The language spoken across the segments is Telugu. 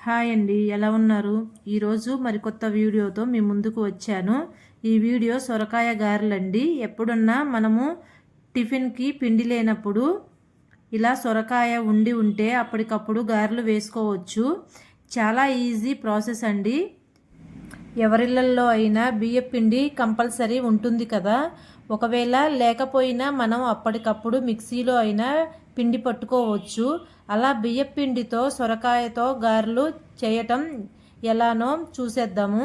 హాయ్ అండి ఎలా ఉన్నారు? ఈరోజు మరికొత్త వీడియోతో మీ ముందుకు వచ్చాను. ఈ వీడియో సొరకాయ గారెలండి. ఎప్పుడన్నా మనము టిఫిన్కి పిండి లేనప్పుడు ఇలా సొరకాయ ఉండి ఉంటే అప్పటికప్పుడు గారెలు వేసుకోవచ్చు. చాలా ఈజీ ప్రాసెస్ అండి. ఎవరిళ్ళల్లో అయినా బియ్య పిండి కంపల్సరీ ఉంటుంది కదా. ఒకవేళ లేకపోయినా మనం అప్పటికప్పుడు మిక్సీలో అయినా పిండి పట్టుకోవచ్చు. అలా బియ్యపిండితో సొరకాయతో గారెలు చేయటం ఎలానో చూసేద్దాము.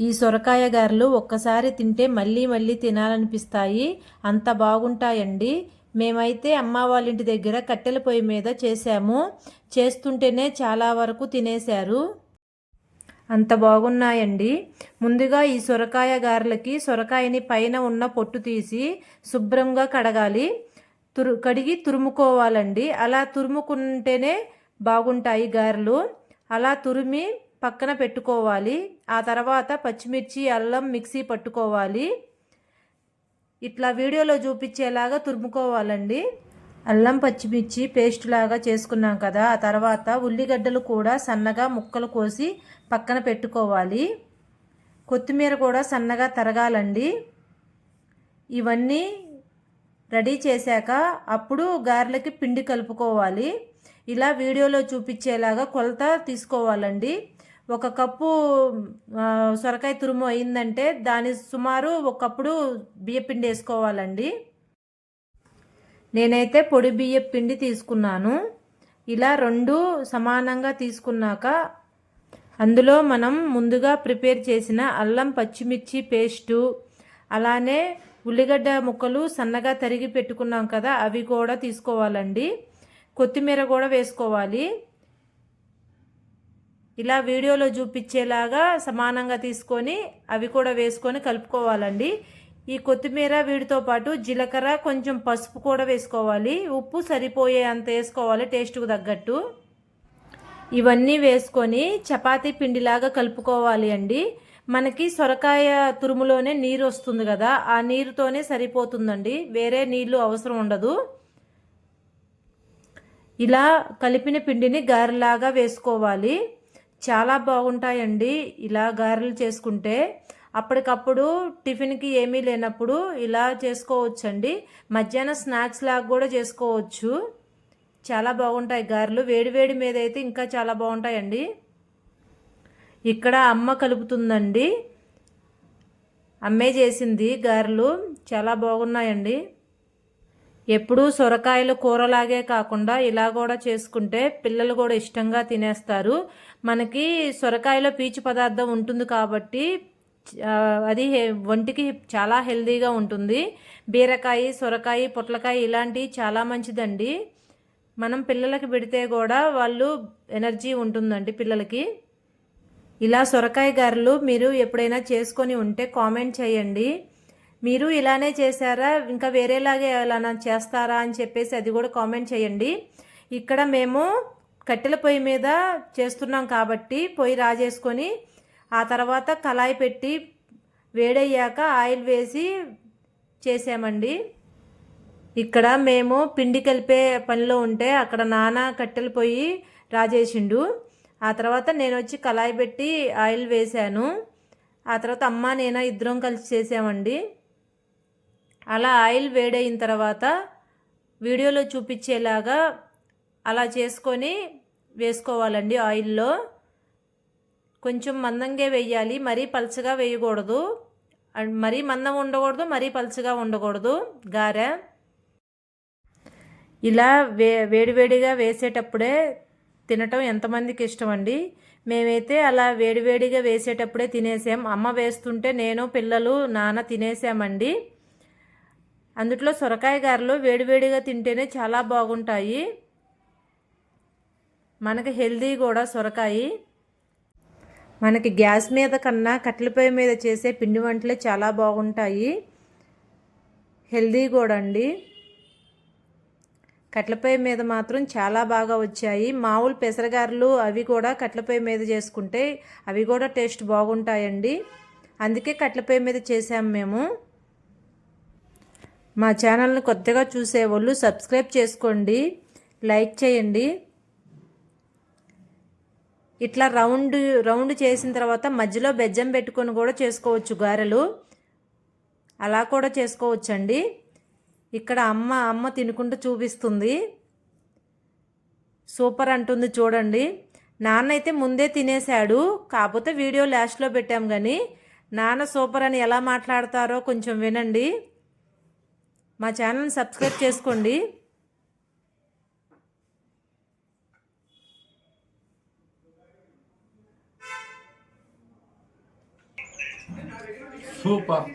ఈ సొరకాయ గారెలు ఒక్కసారి తింటే మళ్ళీ మళ్ళీ తినాలనిపిస్తాయి. అంత బాగుంటాయండి. మేమైతే అమ్మ వాళ్ళ ఇంటి దగ్గర కట్టెల పొయ్యి మీద చేసాము. చేస్తుంటేనే చాలా వరకు తినేశారు. అంత బాగున్నాయండి. ముందుగా ఈ సొరకాయ గారెలకి సొరకాయని పైన ఉన్న పొట్టు తీసి శుభ్రంగా కడగాలి. తురు కడిగి తురుముకోవాలండి. అలా తురుముకుంటేనే బాగుంటాయి గారెలు. అలా తురిమి పక్కన పెట్టుకోవాలి. ఆ తర్వాత పచ్చిమిర్చి అల్లం మిక్సీ పట్టుకోవాలి. ఇట్లా వీడియోలో చూపించేలాగా తురుముకోవాలండి. అల్లం పచ్చిమిర్చి పేస్ట్ లాగా చేసుకున్నాం కదా. ఆ తర్వాత ఉల్లిగడ్డలు కూడా సన్నగా ముక్కలు కోసి పక్కన పెట్టుకోవాలి. కొత్తిమీర కూడా సన్నగా తరగాలండి. ఇవన్నీ రెడీ చేశాక అప్పుడు గారెలకి పిండి కలుపుకోవాలి. ఇలా వీడియోలో చూపించేలాగా కొలత తీసుకోవాలండి. ఒక కప్పు సొరకాయ తురుము అయిందంటే దాని సుమారు ఒక కప్పుడు వేసుకోవాలండి. నేనైతే పొడి బియ్య పిండి తీసుకున్నాను. ఇలా రెండు సమానంగా తీసుకున్నాక అందులో మనం ముందుగా ప్రిపేర్ చేసిన అల్లం పచ్చిమిర్చి పేస్టు అలానే ఉల్లిగడ్డ ముక్కలు సన్నగా తరిగి పెట్టుకున్నాం కదా అవి కూడా తీసుకోవాలండి. కొత్తిమీర కూడా వేసుకోవాలి. ఇలా వీడియోలో చూపించేలాగా సమానంగా తీసుకొని అవి కూడా వేసుకొని కలుపుకోవాలండి. ఈ కొత్తిమీర వీటితో పాటు జీలకర్ర కొంచెం పసుపు కూడా వేసుకోవాలి. ఉప్పు సరిపోయే అంత వేసుకోవాలి టేస్ట్కు తగ్గట్టు. ఇవన్నీ వేసుకొని చపాతీ పిండిలాగా కలుపుకోవాలి అండి. మనకి సొరకాయ తురుములోనే నీరు వస్తుంది కదా ఆ నీరుతోనే సరిపోతుందండి. వేరే నీళ్ళు అవసరం ఉండదు. ఇలా కలిపిన పిండిని గారెలాగా వేసుకోవాలి. చాలా బాగుంటాయండి ఇలా గారెలు చేసుకుంటే. అప్పటికప్పుడు టిఫిన్కి ఏమీ లేనప్పుడు ఇలా చేసుకోవచ్చండి. మధ్యాహ్నం స్నాక్స్ లాగా కూడా చేసుకోవచ్చు. చాలా బాగుంటాయి గారెలు. వేడి వేడి మీద అయితే ఇంకా చాలా బాగుంటాయండి. ఇక్కడ అమ్మ కలుపుతుందండి. అమ్మే చేసింది గారెలు. చాలా బాగున్నాయండి. ఎప్పుడూ సొరకాయలు కూరలాగే కాకుండా ఇలా కూడా చేసుకుంటే పిల్లలు కూడా ఇష్టంగా తినేస్తారు. మనకి సొరకాయలో పీచు పదార్థం ఉంటుంది కాబట్టి అది ఒంటికి చాలా హెల్దీగా ఉంటుంది. బీరకాయ సొరకాయ పొట్లకాయ ఇలాంటివి చాలా మంచిదండి. మనం పిల్లలకి పెడితే కూడా వాళ్ళు ఎనర్జీ ఉంటుందండి పిల్లలకి. ఇలా సొరకాయ గారెలు మీరు ఎప్పుడైనా చేసుకొని ఉంటే కామెంట్ చేయండి. మీరు ఇలానే చేశారా? ఇంకా వేరేలాగే ఎలా చేస్తారా అని చెప్పేసి అది కూడా కామెంట్ చేయండి. ఇక్కడ మేము కట్టెల పొయ్యి మీద చేస్తున్నాం కాబట్టి పొయ్యి రాజేసుకొని ఆ తర్వాత కళాయి పెట్టి వేడయ్యాక ఆయిల్ వేసి చేసామండి. ఇక్కడ మేము పిండి కలిపే పనిలో ఉంటే అక్కడ నాన్న కట్టెల పొయ్యి రాజేసిండు. ఆ తర్వాత నేను వచ్చి కళాయి పెట్టి ఆయిల్ వేశాను. ఆ తర్వాత అమ్మ నేను ఇద్దరం కలిసి చేసామండి. అలా ఆయిల్ వేడైన తర్వాత వీడియోలో చూపించేలాగా అలా చేసుకొని వేసుకోవాలండి ఆయిల్లో. కొంచెం మందంగా వేయాలి మరీ పలుచగా వేయకూడదు. మరీ మందం ఉండకూడదు మరీ పలుచగా ఉండకూడదు. గారె? ఇలా వే వేడివేడిగా వేసేటప్పుడే తినటం ఎంతమందికి ఇష్టం అండి మేమైతే అలా వేడివేడిగా వేసేటప్పుడే తినేసాం. అమ్మ వేస్తుంటే నేను పిల్లలు నాన్న తినేసామండి. అందుట్లో సొరకాయ గారెలు వేడివేడిగా తింటేనే చాలా బాగుంటాయి. మనకి హెల్దీ కూడా సొరకాయ. మనకి గ్యాస్ మీద కన్నా కట్టెల మీద చేసే పిండి వంటలే చాలా బాగుంటాయి. హెల్దీ కూడా అండి. కట్లపొయ్యి మీద మాత్రం చాలా బాగా వచ్చాయి. మామూలు పెసరగారులు అవి కూడా కట్లపొయ్యి మీద చేసుకుంటే అవి కూడా టేస్ట్ బాగుంటాయండి. అందుకే కట్లపొయ్యి మీద చేసాము మేము. మా ఛానల్ని కొత్తగా చూసేవాళ్ళు సబ్స్క్రైబ్ చేసుకోండి లైక్ చేయండి. ఇట్లా రౌండ్ రౌండ్ చేసిన తర్వాత మధ్యలో బెజ్జం పెట్టుకొని కూడా చేసుకోవచ్చు గారెలు. అలా కూడా చేసుకోవచ్చండి. ఇక్కడ అమ్మ అమ్మ తినుకుంటూ చూపిస్తుంది. సూపర్ అంటుంది చూడండి. నాన్న అయితే ముందే తినేశాడు కాకపోతే వీడియో లాస్ట్లో పెట్టాం కానీ నాన్న సూపర్ అని ఎలా మాట్లాడతారో కొంచెం వినండి. మా ఛానల్ని సబ్స్క్రైబ్ చేసుకోండి. సూపర్.